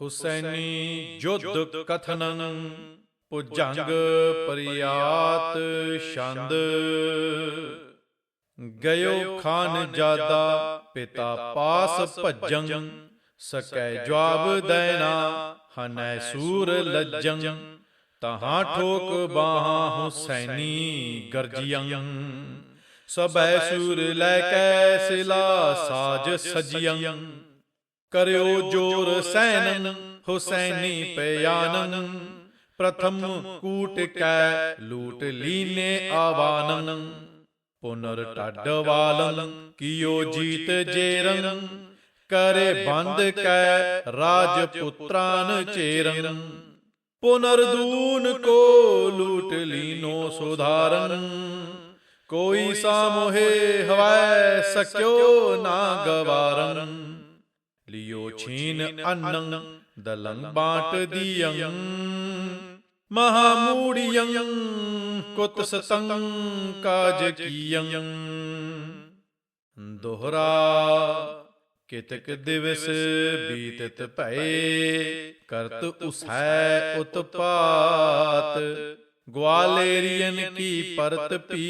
ਹੁਸੈਨੀ ਜੁਧ ਕਥਨੰ ਪੁਜੰਗ ਪਰਿਆਤ ਛੰਦ। ਗਇਓ ਖਾਨ ਜਾਦਾ, ਪਿਤਾ ਪਾਸ ਭੱਜੰ, ਸਕੈ ਜਵਾਬ ਦੇਣਾ ਹਨੈ ਸੂਰ ਲੱਜੰ। ਤਹਾਂ ਠੋਕ ਬਾਹਾਂ ਹੁਸੈਨੀ ਗਰਜੀਆਂ ਸਭੈ ਸੂਰ ਲੈ ਕੈ ਸਿਲਾ ਸਾਜ ਸਜੀਆਂ ਕਰਿਓ ਜੋਰ ਸੈਨਨ ਹੁਸੈਨੀ ਪਿਆਨਨ ਪ੍ਰਥਮ ਕੂਟ ਕੈ ਲੂਟ ਲੀਨੇ ਆਵਾਨਨ ਪੁਨਰ ਟੱਡ ਵਾਲਨ ਕੀਓ ਜੀਤ ਜੇਰਨ ਕਰੇ ਬੰਦ ਕੈ ਰਾਜ ਪੁੱਤਰਾਨ ਚੇਰਨ ਪੁਨਰ ਦੂਨ ਕੋ ਲੂਟ ਲੀਨੋ ਸੁਧਾਰਨ। ਕੋਈ ਸਾਮੋਹੇ ਹਵੈ ਸਕਿਓ ਨਾ ਗਵਾਰਨ। ਲਿਓ ਛੀਨ ਅੰਨੰ ਦਲੰ ਬਾਟ ਦੀਯੰ। ਮਹਾਮੂੜੀਯੰ ਕੁਤ ਸਤੰ ਕਾਜ ਕੀਯੰ। ਦੋਹਰਾ ਕਿਤਕ ਦਿਵਸ ਬੀਤਤ ਭਏ ਕਰਤ ਉਸੈ ਉਤਪਾਤ। ਗਵਾਲੇਰੀਅਨ ਕੀ ਪਰਤ ਪੀ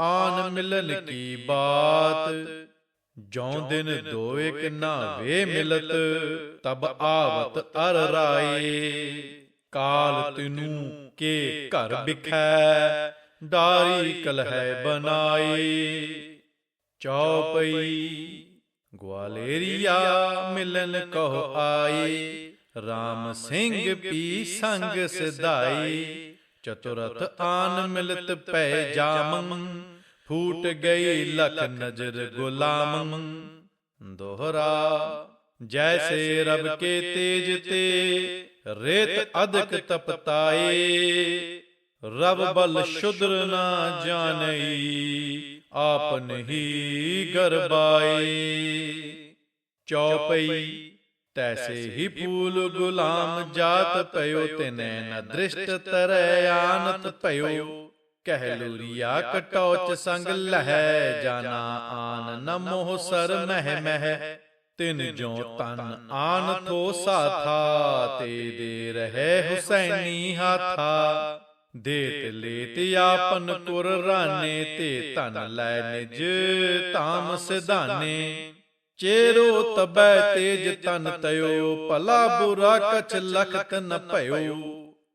ਆਨ ਮਿਲਨ ਕੀ ਬਾਤ। ਜਉ ਦਿਨ ਦੋਏ ਕਿਨਾ ਵੇ ਮਿਲਤ ਤਬ ਆਵਤ ਅਰ ਰਾਏ। ਕਾਲ ਤਿਨੂ ਕੇ ਘਰ ਬਿਖੈ ਡਾਰੀ ਕਲਹਿ ਬਨਾਈ ਚੌਪਈ ਗਵਾਲੇਰੀਆ ਮਿਲਨ ਕਹੁ ਆਈ RAM ਸਿੰਘ ਪੀ ਸੰਗ ਸਿਧਾਈ ਚਤੁਰਥ ਆਨ ਮਿਲਤ ਪੈ ਜਾਮੰ। ਫੂਟ ਗਈ ਲਖ ਨਜ਼ਰ ਗੁਲਾਮ। ਦੋਹਰਾ ਜੈਸੇ ਰਬ ਕੇ ਤੇਜ ਤੇ ਰੇਤ ਅਦਕ ਤਪਤਾਏ। ਰਬ ਬਲ ਸ਼ੁਦਰ ਨਾ ਜਾਣਈ। ਆਪਨ ਹੀ ਗਰਬਾਏ। ਚੌਪਈ ਤੈਸੇ ਹੀ ਫੂਲ ਗੁਲਾਮ ਜਾਤ ਪਇਓ ਤਿਨੈ ਨ ਦ੍ਰਿਸ਼ਟ ਤਰੈ ਆਨਤ ਪਇਓ। ਕਹਿ ਲੂਰੀਆ ਕਟੌਚ ਸੰਗ ਲਹੈ ਜਾਨਾ ਆਨ ਨ ਮੋਹ ਸਰ ਮਹਿ ਮਹਿ ਤਿਨ ਜੋ ਤਨ ਆਨ ਥੋ ਸਾਥਾ ਤੇ ਦੇ ਰਹੇ ਹੁਸੈਨੀ ਹਾਥਾ। ਦੇਤ ਲੇਤ ਆਪਨ ਕੁਰ ਰਾਨੇ ਤੇ ਧਨ ਲੈ ਨਿਜ ਤਾਮ ਸਿਧਾਨੇ। ਚੇਰੋ ਤਬੈ ਤੇਜ ਤਨ ਤਯੋ ਭਲਾ ਬੁਰਾ ਕਛ ਲਖਤ ਨ ਭਇਓ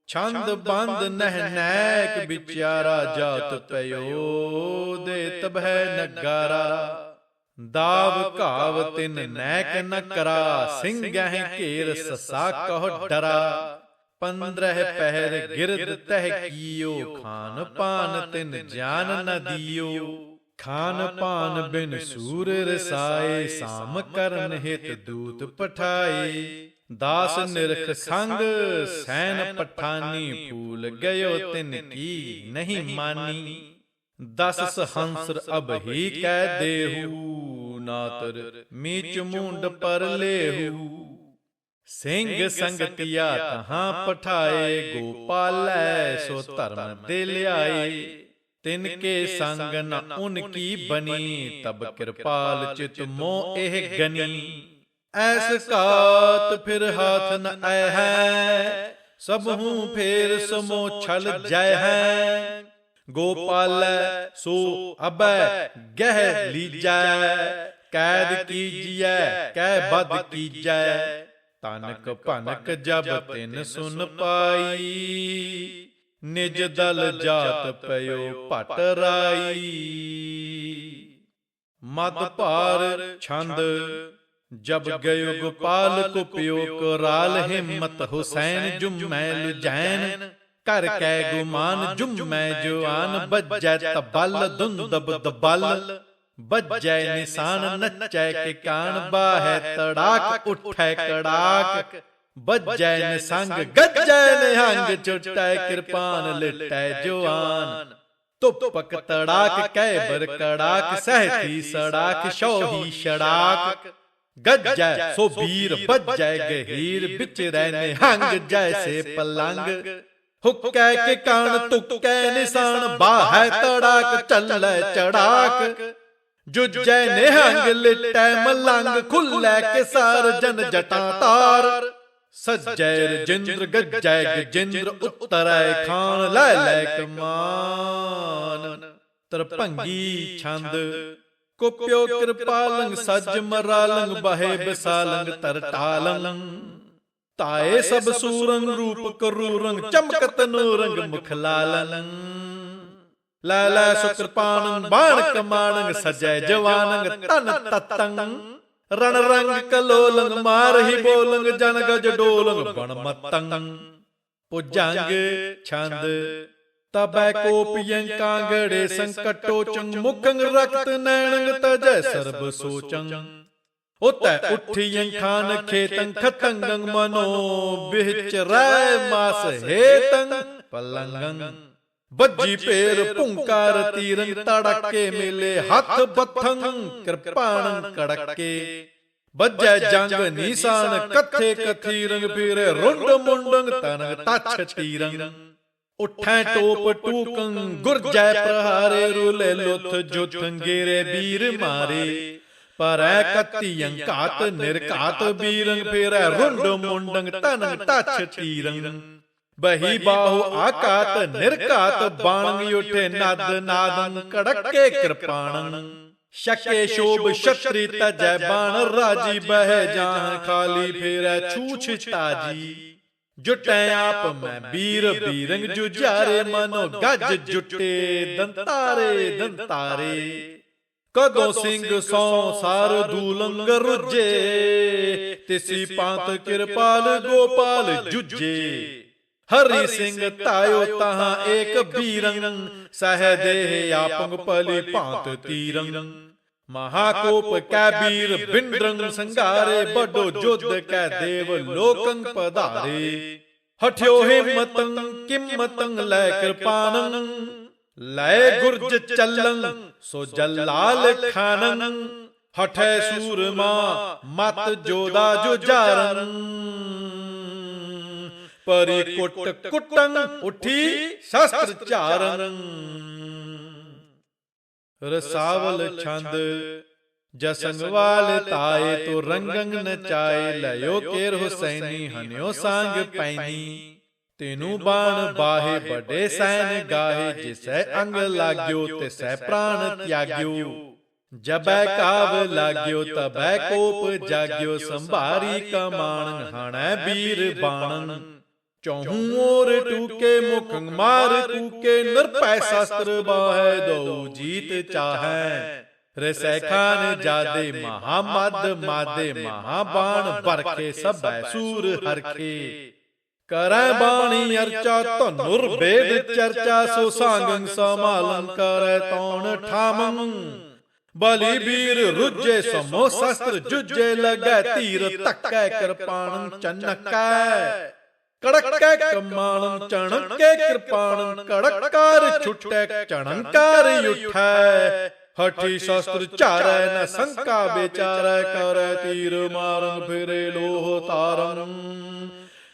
ਛੰਦ ਬੰਦ ਨਹਿ ਨੈਕ ਵਿਚਾਰਾ ਜਾਤ ਪਇਓ ਦੇ ਤਬਹਿ ਨਗਾਰਾ। ਦਾਵ ਘਾਵ ਤਿਨ ਨੈਕ ਨ ਕਰਾ ਸਿੰਘਹਿ ਘੇਰ ਸਸਾ ਕਹੁ ਡਰਾ। ਪੰਦਰਹ ਪਹਿਰ ਗਿਰਦ ਤਹਿ ਕੀਓ ਖਾਨ ਪਾਨ ਤਿਨ ਜਾਨ ਨ ਦਿਓ। ਖਾਨ ਪਾਨ ਬਿਨ ਸੂਰ ਰਸਾਏ ਸਾਮ ਕਰਨ ਹਿਤ ਦੂਤ ਪਠਾਏ। ਦਾਸ ਨਿਰਖ ਸੰਗ ਸੈਨ ਪਠਾਨੀ ਫੂਲ ਗਇਓ ਤਿਨ ਕੀ ਨਹੀਂ ਮਾਨੀ ਦਸ ਸਹੰਸਰ ਅਬ ਹੀ ਕਹਿ ਦੇਹੂ ਨਾਤਰ ਮੀਚ ਮੁੰਡ ਪਰ ਲੇਹੂ ਸਿੰਘ ਸੰਗਤਿਆ ਤਹਾਂ ਪਠਾਏ ਗੋਪਾਲੈ ਸੋ ਧਰਮ ਦੇ ਲਿਆਏ ਤਿਨ ਕੇ ਸੰਗ ਨ ਉਨ ਕੀ ਬਨੀ ਤਬ ਕਿਰਪਾਲ ਚਿਤ ਮੋ ਇਹ ਗਨੀ ਐਸ ਕਾਤ ਫਿਰ ਹਾਥ ਨ ਆਇ ਹੈ ਸਭ ਹੂੰ ਫੇਰ ਸਮੋ ਛਲ ਜੈ ਹੈ ਗੋਪਾਲੈ ਸੋ ਅਬੈ ਗਹਿ ਲੀਜੈ। ਕੈਦ ਕੀਜੀਐ ਕਹਿ ਬਦ ਕੀਜੈ। ਤਨਕ ਭਨਕ ਜਬ ਤਿਨ ਸੁਨ ਪਾਈ। ਨਿਜ ਦਲ ਜਾਤ ਪਇਓ ਭਟ ਰਾਈ। ਮਦ ਭਾਰ ਛੰਦ ਜਬ ਗਇਓ ਗੋਪਾਲ ਕੋ ਪਿਓ ਕਰਾਲ ਹਿੰਮਤ ਹੁਸੈਨ ਜੁਮੈ ਲੁਜੈਨ ਕਰ ਕੈ ਗੁਮਾਨ ਜੁਮੈ ਜਵਾਨ ਬੱਜੈ ਤਬਲ ਦੁੰਦਬ ਦਬਲ ਬੱਜੈ ਨਿਸ਼ਾਨ ਨਚੈ ਕੇ ਕਾਨ ਬਾਹੈ ਤੜਾਕ ਉਠੈ ਕੜਾਕ ਬੱਜੈ ਨਿਸੰਗ ਗੱਜੈ ਨਿਹੰਗ ਚੁਟੈ ਕਿਰਪਾਨ ਲਿਟੈ ਜਵਾਨ ਤੁਪਕ ਤੜਾਕ ਕਹਿ ਬਰ ਕੜਾਕ ਸਹਤੀ ਸੜਾਕ ਸ਼ੋਹੀ ਛੜਾਕ ਗੱਜੈ ਸੋ ਵੀਰ ਬੱਜੈ ਗਹੀਰ ਵਿੱਚ ਰਹਿ ਨਿਹੰਗ ਜੈਸੇ ਪਲੰਗ। ਹੁੱਕੈ ਕੇ ਕਾਣ ਤੁੱਕੈ ਨਿਸ਼ਾਨ ਬਾਹੈ ਤੜਾਕ ਚੱਲੈ ਚੜਾਕ। ਜੁਜੈ ਨਿਹੰਗ ਲਿਟੈ ਮਲੰਗ ਖੁੱਲੈ ਕਿਸਾਰ ਜਨ ਜਟਾਂ ਤਾਰ। ਸੱਜੈ ਰਜਿੰਦਰ ਗੱਜੈ ਗਜਿੰਦਰ ਉਤਰੈ ਖਾਨ ਲੈ ਲੈ ਕਮਾਨ। ਤਰਭੰਗੀ ਛੰਦ। ਕੁਪਿਓ ਕਿਰਪਾਲੰ ਸੱਜ ਮਰਾਲੰ ਬਹੇ ਬਿਸਾਲੰ ਤਰਟਾਲੰ ਤਾਏ ਸਭ ਸੂਰੰ ਰੂਪ ਕਰੂਰੰ ਚਮਕਤ ਨੂਰੰ ਮੁਖ ਲਾਲੰ ਲੈ ਲੈ ਸੁਕਰਪਾਨੰ ਬਾਣ ਕਮਾਨੰ ਸਜੈ ਜਵਾਨੰ ਤਨ ਤਤੰ ਰਣ ਰੰਗ ਕਲੋਲੰ ਮਾਰਹੀ ਬੋਲੰ ਜਨ ਗਜ ਡੋਲੰ ਬਣ ਮਤੰ ਪੁਜੰਗ ਛੰਦ ਤਬੈ ਕੋਪਿਯੰ ਕਾਂਗੜੇ ਸੰਕਟੋ ਚੰ ਮੁਖੰ ਰਕਤ ਨੈਣੰ ਤਜੈ ਸਰਬ ਸੋਚੰ। ਉਤੈ ਉੱਠੀਯੰ ਖਾਨ ਖੇਤੰ ਖਤੰਗੰ ਮਨੋ ਬਿਹਚ ਰੈ ਮਾਸ ਹੇਤੰ ਪਲੰਗੰ। ਬੱਜੀ ਪੇਰ ਭੁੰਕਾਰ ਤੀਰੰ ਤੜਕੇ ਮੇਲੇ ਹੱਥ ਬੱਥੰ ਕਿਰਪਾਣੰ ਕੜਕੇ। ਬੱਜੈ ਜੰਗ ਨੀਸਾਨ ਕੱਥੇ ਕਥੀ ਰੰਗ ਪੀਰੇ ਰੁੰਡ ਮੁੰਡੰ ਤਨ ਤਛ ਤੀਰੰ। ਉਠੈ ਟੋਪ ਟੂਕੰ, ਗੁਰਜੈ ਪ੍ਰਹਾਰੇ ਰੁਲੇ ਲੁਥ, ਜੁਥੰ ਗੇਰੇ ਵੀਰ ਮਾਰੇ। ਪਰੈ ਕੱਤੀ ਅੰਕਾਤ ਨਿਰਕਾਤ ਬੀਰੰ, ਫੇਰੈ ਰੁੰਡ ਮੁੰਡੰ ਤਨ ਤਛ ਤੀਰੰ। ਬਹੀ ਬਾਹੂ ਆਕਾਤ ਨਿਰਕਾਤ ਬਾਣੰ, ਉਠੇ ਨਦ ਨਾਦੰ, ਕੜਕੇ ਕਿਰਪਾਣੰ। ਸ਼ਕੇ ਸ਼ੋਭ ਛਤਰੀ ਤਜੈ ਬਾਣ, ਰਾਜੀ ਬਹਿ ਜਾਨ ਖਾਲੀ ਫੇਰੈ ਛੂਛ ਤਾਜੀ ਜੁਟੈ ਆਪ ਮੈਂ ਵੀਰ ਬੀਰੰਗ ਜੁਝਾਰੇ ਮਨੋ ਗੱਜ ਜੁਟੇ ਦੰਤਾਰੇ ਦੰਤਾਰੇ ਕਦੋਂ ਸਿੰਘ ਸੌ ਸਾਰ ਦੂਲੰਗ ਰੁਜੇ ਤਿਸੀ ਪਾਂਤ ਕਿਰਪਾਲ ਗੋਪਾਲ ਜੁਜੇ ਹਰੀ ਸਿੰਘ ਤਾਇਓ ਤਹਾਂ ਏਕ ਬੀਰੰ ਸਹਿ ਦੇਹ ਆਪੰਗ ਪਲੀ ਭਾਂਤ ਤੀਰੰ ਮਹਾਕੋਪ ਕੈ ਬੀਰ ਬਿੰਦਰੰ ਸੰਘਾਰੇ ਬਡੋ ਜੁਦ ਕੈ ਦੇਵ ਲੋਕੰ ਪਧਾਰੇ। ਹਠਿਓ ਹਿਮਤੰ ਕਿਮਤੰ ਲੈ ਕਿਰਪਾਨੰ। ਲੈ ਗੁਰਜ ਚੱਲੰ, ਸੋ ਜਲਾਲ ਖਾਨੰ। ਹਠੈ ਸੂਰਮਾ, ਮਤ ਜੋਦਾ ਜੁਝਾਰਨ ਪਰੀ ਕੁੱਟ ਕੁੱਟੰ ਉਠੀ ਸ਼ਸਤਰ ਝਾਰਨ ਰਸਾਵਲ ਛੰਦ ਜਸੰਗਵਾਲ ਤਾਏ ਤੋ ਰੰਗੰਗ ਨਚਾਏ ਲਿਓ ਕੇਰ ਹੁਸੈਨੀ ਹਨਿਓ ਸੰਗ ਪੈਨੀ ਤੈਨੂੰ ਬਾਣ ਬਾਹੇ ਬੜੇ ਸੈਨ ਗਾਹੇ ਜਿਸੈ ਅੰਗ ਲਾਗਿਓ ਤਿਸੈ ਪ੍ਰਾਣ ਤਿਆਗਿਓ। ਜਬੈ ਕਾਵ ਲਾਗਿਓ ਤਬੈ ਕੋਪ ਜਾਗਿਓ ਸੰਭਾਰੀ ਕਮਾਨ ਹਣੈ ਵੀਰ ਬਾਣਨ। ਚੌਹੂੰ ਔਰ ਟੂਕੇ ਮੁਖ ਮਾਰ ਕੂਕੇ ਨਿਰਪੈ ਸ਼ਸਤਰ ਬਾਹੈ ਦਉ ਜੀਤ ਚਾਹੈ। ਰਸੈ ਖਾਨ ਜਾਦੇ ਮਹਾਮਦ, ਮਾਦੇ ਮਹਾਬਾਣ ਬਰਖੇ ਸਭੈ ਸੂਰ ਹਰਖੇ। ਕਰੈ ਬਾਣੀ ਅਰਚਾ, ਧਨੁਰ ਵੇਦ ਚਰਚਾ, ਸੋ ਸਾੰਗੰ ਸਮਾਲੰ ਕਰੈ ਤੌਣ ਠਾਮੰ। ਬਲੀ ਵੀਰ ਰੁਜੇ ਸਮੋ ਸ਼ਸਤਰ ਜੁਜੇ ਲਗੈ ਤੀਰ ਤੱਕੈ ਕਿਰਪਾਣੰ ਚਨਕੈ। ਕੜਕੈ ਕਮਾਣੰ ਚਣਕੇ ਕਿਰਪਾਣੰ ਕੜਕਾਰ ਛੁਟੈ ਚਣੰਕਾਰ ਉਠੈ। ਹਠੀ ਸ਼ਸਤਰ ਝਾਰੈ ਨ ਸੰਕਾ ਵਿਚਾਰੈ ਕਰੈ ਤੀਰ ਮਾਰਨ ਫਿਰੇ ਲੋਹ ਤਾਰਨ।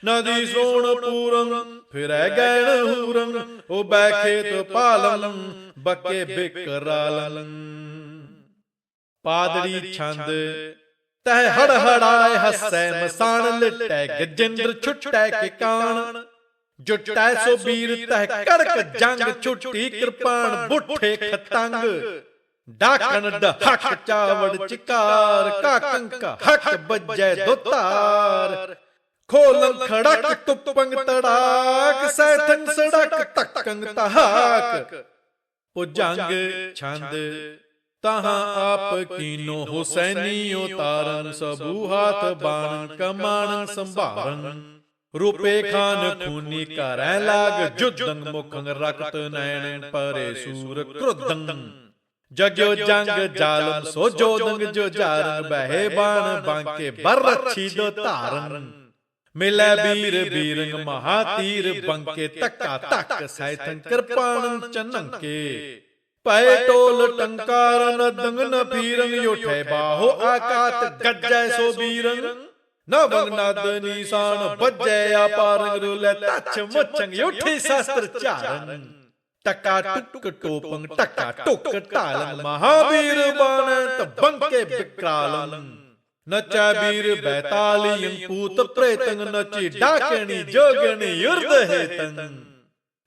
ਨਦੀ ਸੋਣ ਪੂਰਨ ਫਿਰੈ ਗੈਣ ਹੂਰਨ। ਉਹ ਬੈਖੇਤ ਪਾਲਨ ਬੱਕੇ ਬਿਕਰਾਲਨ ਪਾਦੜੀ ਛੰਦ ਤਹਿ ਹੜ ਹੜਾਏ ਹੱਸੈ ਮਸਾਨ ਲਿਟੈ ਗਜਿੰਦਰ ਛੁਟੈ ਕੇ ਕਾਣ। ਜੁਟੈ ਸੋ ਵੀਰ ਤਹਿ ਕੜਕ ਜੰਗ ਛੁੱਟੀ ਕਿਰਪਾਨ ਬੁੱਠੇ ਖਤੰਗ। ਡਾਕਣ ਡਹਕ ਚਾਵੜ ਚਿਕਾਰ ਕਾਕੰਕ ਹੱਕ ਵੱਜੈ ਦੁਤਾਰ। ਖੋਲੰ ਖੜਕ ਤੁਪੰਗ ਤੜਾਕ ਸੈਥੰ ਸੜਕ ਤੱਕੰਗ ਤਹਾਕ। ਪੁਜੰਗ ਛੰਦ ਤਹਾਂ ਆਪ ਕੀਨੋ ਹੁਸੈਨੀ ਉਤਾਰਨ ਸਬੂ ਹਾਥ ਬਾਣ, ਕਮਾਣ ਸੰਭਾਰਨ ਰੂਪੇ ਖਾਨ ਖੂਨੀ ਕਰੈ ਲਾਗ, ਜੁਦੰ ਮੁਖੰ ਰਕਤ ਨੈਣ, ਪਰੇ ਸੂਰ ਕ੍ਰੁਦੰ ਜਗਿਓ ਜੰਗ ਜਾਲਮ ਸੋ ਜੋਦੰਗ ਜੋ ਜਾਰਨ, ਬਹਿ ਬਾਣ ਬਾਂਕੇ ਬਰ ਰੱਛੀ ਦੋ ਧਾਰਨ। ਮਿਲੈ ਵੀਰ ਬੀਰੰਗ ਮਹਾ ਤੀਰ ਬੰਕੇ ਤੱਕਾ ਤੱਕ ਸੈਥੰ ਕਿਰਪਾਣੰ ਚੰਨੰਕੇ। ਪੈ ਟੋਲ ਟੰਕਾਰ ਨ ਦੰਗ ਨ ਫੀਰੰਗ ਉਠੈ ਬਾਹੋ ਆਕਾਤ ਗੱਜੈ ਸੋ ਬੀਰੰਗ ਨ ਬੰਗ ਨਦ ਨੀਸਾਨ ਵੱਜੈ ਆਪਾਰੰਗ ਰੁਲੇ ਤਛ ਮੁਚੰਗ ਉਠੀ ਸ਼ਸਤਰ ਝਾਰਨ ਟਕਾ ਟੁਕ ਟੋਪੰਗ ਟਕਾ ਟੁਕ ਢਾਲੰ ਮਹਾਵੀਰ ਬਾਣ ਤ ਬੰਕੇ ਬਿਕਰਾਲੰ ਨਚੈ ਵੀਰ ਬੈਤਾਲੀਯੰ ਪੂਤ ਪ੍ਰੇਤੰ ਨਚੀ ਡਾਕਣੀ ਜੋਗਣੀ ਯੁਰਦ ਹੇਤੰ।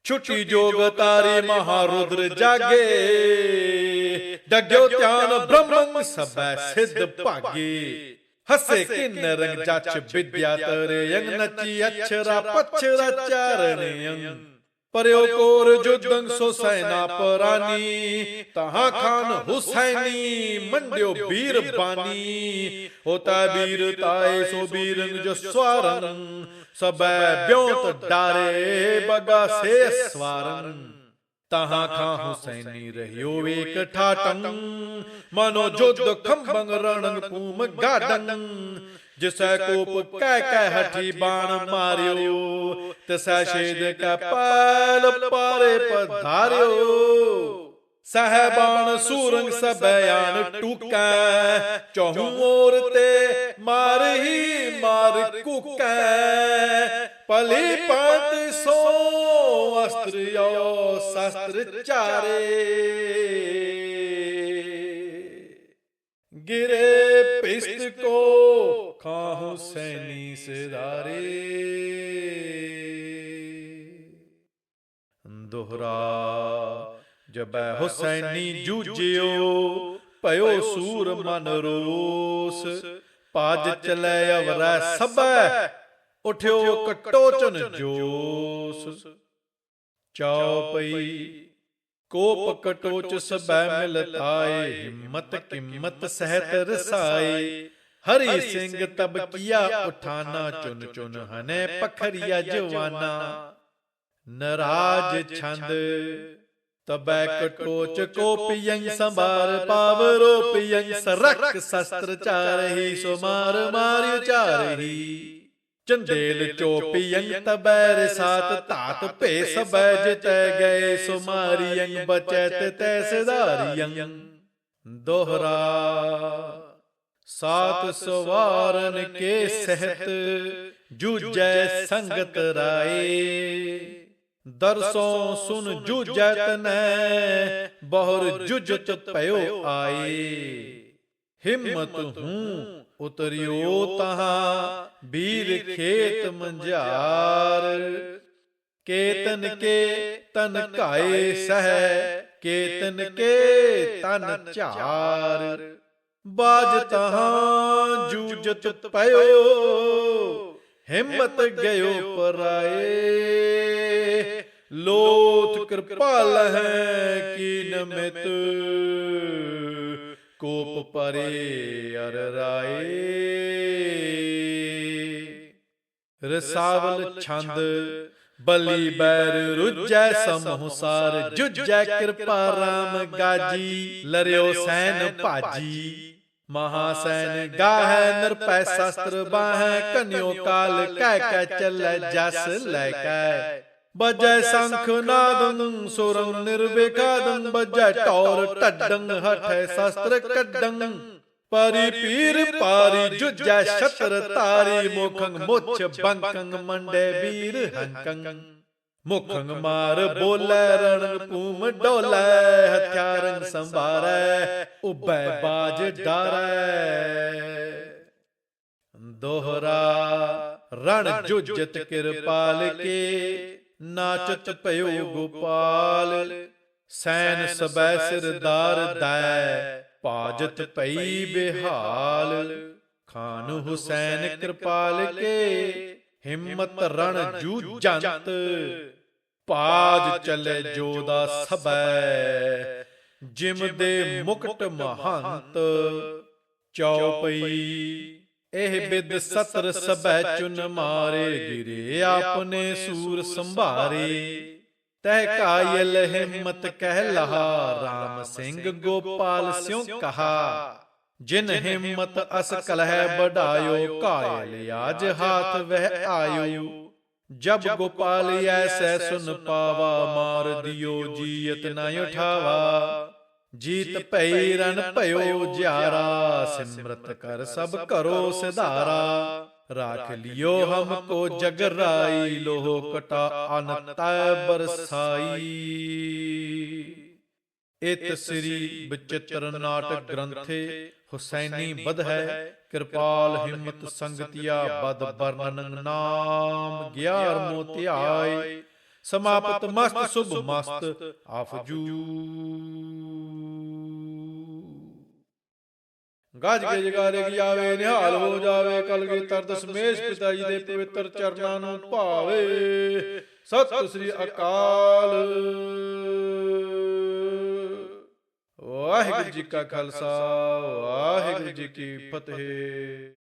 ਛੁੱਟੀ ਜੋਗ ਤਾਰੇ ਮਹਾਰੁਦਰ ਜਾਗੇ। ਡਗਿਓ ਧਿਆਨ ਬ੍ਰਹਮੰ ਸਭੈ ਸਿੱਧ ਭਾਗੇ। ਹਸੇ ਕਿਨ ਰੰਗ ਜਚ ਵਿਦਿਆ ਤਰੇ ਯੰਗ ਨਚੀ ਅਛਰਾ ਪਛਰਾ ਚਾਰਣਯੰ ਪਰਿਓ ਕੋਰ ਜੁਦੰ ਸੋ ਸੈਨਾ ਪਰਾਨੀ। ਤਹਾਂ ਖਾਨ ਹੁਸੈਨੀ। ਮੰਡਿਓ ਬੀਰ ਬਾਨੀ ਹੋਤਾ ਵੀਰ ਤਾਏ ਸੋ ਬੀਰੰ ਜੋ ਸਵਾਰਨ ਸਬੈ ਬਿਉਂਤ ਡਾਰੇ ਬਗਾ ਸੇ ਸਵਾਰਨ। ਤਹਾਂ ਖਾਂ ਹੁਸੈਨੀ ਰਹਿਓ ਵੇਕ ਠਾਟੰ। ਮਨੋ ਜੁਦ ਖੰਭੰ ਰਣੰ ਪੂਮ ਗਾਡੰ। ਜਿਸੈ ਕੋਪ ਕਹਿ ਕਹਿ ਹਠੀ ਬਾਣ ਮਾਰਿਓ। ਤਿਸੈ ਛੇਦ ਕੈ ਪਾਲ ਪਾਰੇ ਪਧਾਰਿਓ। ਸਹਿਬਾਨ ਸੂਰੰਗ ਸਬਿਆਨ ਟੁਕੈ ਚਹੂ ਔਰ ਤੇ ਮਾਰ ਹੀ ਮਾਰ ਕੁਕੈ। ਪਲੀ ਪੰਤ ਸੋ ਅਸਤਰਿਓ ਸ਼ਸਤਰ ਚਾਰੇ। ਗਿਰੇ ਪਿਸਤ ਕੋ ਖਾਹੂ ਸੈਨੀ ਸਿਦਾਰੇ ਦੋਹਰਾ ਜਬੈ ਹੁਸੈਨੀ ਜੂਜਿਓ ਭਇਓ ਸੂਰ ਮਨ ਰੋਸ। ਪਾਜ ਚਲੇ ਅਵਰੈ ਸਭੈ ਉਠਿਓ ਕਟੋਚਨ ਜੋਸ। ਚੌਪਈ ਕੋਪ ਕਟੋਚ ਸਬੈ ਮਿਲ ਥਾਏ ਹਿੰਮਤ ਕਿਮਤ ਸਹਿਤ ਰਸਾਏ। ਹਰੀ ਸਿੰਘ ਤਬ ਕੀਆ ਉਠਾਨਾ ਚੁਨ ਚੁਨ ਹਨੇ ਪਖਰੀਆ ਜਵਾਨਾ। ਨਰਾਜ ਛੰਦ। ਤਬੈ ਕਟੋਚ ਕੋਪਿਯੰ ਸੰਭਾਰ ਪਾਵਰੋ ਪਿਯੰ ਸਰਕ ਸ਼ਸਤਰ ਚਾਰਹੀ ਸੋ ਮਾਰ ਚਾਰਹੀ। ਚੰਦੇਲ ਚੋਪਿਯੰ ਤਬੈ ਰਸਾਤ ਧਾਤ ਭੇ ਸਬੈ ਜਿਤੈ ਗਏ ਸੋ ਮਾਰਿਯੰ ਬਚੈਤ ਤੈ ਸਦਾਰਿਯੰ ਦੋਹਰਾ। ਸਾਤ ਸਵਾਰਨ ਕੇ ਸਹਿਤ ਜੂਜੈ ਸੰਗਤ ਰਾਏ। ਦਰਸੋਂ ਸੁਨ ਜੂਜੈ ਤਨੈ ਬਹੁਰ ਜੁਜਤ ਭਇਓ ਆਏ ਹਿੰਮਤ ਹੂੰ ਉਤਰਿਓ ਤਹਾਂ ਵੀਰ ਖੇਤ ਮੰਝਾਰ। ਕੇਤਨ ਕੇ ਤਨ ਘਾਏ ਸਹਿ ਕੇਤਨ ਕੇ ਤਨ ਝਾਰ। ਬਾਜ ਤਹਾਂ ਜੂਜਤ ਪਇਓ ਹਿੰਮਤ ਗਇਓ ਪਰਾਏ ਲੋਥ ਕਿਰਪਾਲ ਹੈ ਕੀਨ ਮਿਤ ਕੋਪ ਪਰੇ ਅਰ ਰਾਏ। ਰਸਾਵਲ ਛੰਦ ਬਲੀ ਬੈਰ ਰੁਜੈ ਸਮਹੁਸਾਰ ਜੁਜੈ ਕਿਰਪਾ ਰਾਮ ਗਾਜੀ ਲਰਿਓ ਸੈਨ ਭਾਜੀ। ਮਹਾਸੈਨ ਗਾਹੈ ਨਿਰਪੈ ਸ਼ਸਤਰ ਬਾਹੈ ਕਨਿਓ ਕਾਲ ਕਹਿ ਕਹਿ ਚੱਲੈ ਜਸ ਲੈ ਕੈ ਬਜੈ ਸੰਖ ਨਾਦੰ ਸੁਰੰ ਨਿਰਵਿਕਾਦੰ ਬਜੈ ਟੌਰ ਟੱਡੰ ਹਠੈ ਸ਼ਸਤਰ ਕੱਡੰ ਪਰੀ ਪੀਰ ਪਾਰੀ ਜੁਜੈ ਛਤਰ ਤਾਰੀ ਮੁਖੰ ਮੁੱਛ ਬੰਕੰ ਮੰਡੇ ਵੀਰ ਹੰਕੰ ਮੁਖੰ ਮਾਰ ਬੋਲੇ ਰਣ ਪੂਮ ਡੋਲੇ ਹਥਿਆਰੰ ਸੰਭਾਰੈ। ਉਬੈ ਬਾਜ ਡਾਰੈ। ਦੋਹਰਾ, ਰਣ ਜੁਜਤ ਕਿਰਪਾਲ ਕੇ, ਨਾਚਤ ਭਇਓ ਗੋਪਾਲ। ਸੈਨ ਸਬੈ ਸਿਰਦਾਰ ਦੈ ਭਾਜਤ ਪਈ ਬਿਹਾਲ। ਖਾਨ ਹੁਸੈਨ ਕਿਰਪਾਲ ਕੇ, ਹਿੰਮਤ ਰਣ ਜੂਜੰਤ। ਪਾਜ ਚੱਲੇ ਜੋਦਾ ਸਬੈ ਜਿਮ ਦੇ ਮੁਕਟ ਮਹੰਤ ਚੌਪਈ। ਇਹ ਬਿਦ ਸਤਰ ਸਬੈ ਚੁਨ ਮਾਰੇ ਗਿਰੇ ਆਪਨੇ ਸੂਰ ਸੰਭਾਰੇ। ਤਹਿ ਕਾਇਲ ਹਿੰਮਤ ਕਹਿ ਲਹਾ RAM ਸਿੰਘ ਗੋਪਾਲ ਸਿਉ ਕਹਾ। ਜਿਨ ਹਿੰਮਤ ਅਸ ਕਲਹਿ ਬਢਾਇਓ ਕਾਇਲ ਆਜ ਹਾਥ ਵਹਿ ਆਇਓ। ਜਬ ਗੋਪਾਲ ਐਸੈ ਸੁਨ ਪਾਵਾ ਮਾਰ ਦਿਓ ਜੀਤ ਨ ਉਠਾਵਾ। ਜੀਤ ਭਈ ਰਨ ਭਇਓ ਜਿਆਰਾ ਸਿਮਰਤ ਕਰ ਸਭ ਕਰੋ ਸਿਧਾਰਾ। ਰਾਖ ਲਿਓ ਹਮ ਕੋ ਜਗ ਰਾਈ ਲੋਹ ਕਟਾ ਅਨਤੈ ਬਰਸਾਈ। ਇਤ ਸ੍ਰੀ ਬਚਿੱਤਰ ਨਾਟਕ ਗ੍ਰੰਥੇ ਹੁਸੈਨੀ ਬਧ ਹੈ ਕਿਰਪਾਲ ਹਿੰਮਤ ਸੰਗਤਿਆ ਬਦ ਬਰਨਨ ਨਾਮ ਗਿਆਰ ਮੋ ਧਿਆਏ। ਸਮਾਪਤ ਮਸਤ ਸੁਭ ਮਸਤ ਆਫਜੂ ਗੱਜ ਕੇ ਜਗਾਰੇ ਕੀ ਆਵੇ ਨਿਹਾਲ ਹੋ ਜਾਵੇ ਕਲਗੀਧਰ ਦਸ਼ਮੇਸ਼ ਪਿਤਾ ਜੀ ਦੇ ਪਵਿੱਤਰ ਚਰਨਾਂ ਨੂੰ ਭਾਵੇ। ਸਤਿ ਸ੍ਰੀ ਅਕਾਲ। ਵਾਹਿਗੁਰੂ ਜੀ ਕਾ ਖਾਲਸਾ ਵਾਹਿਗੁਰੂ ਜੀ ਕੀ ਫਤਿਹ।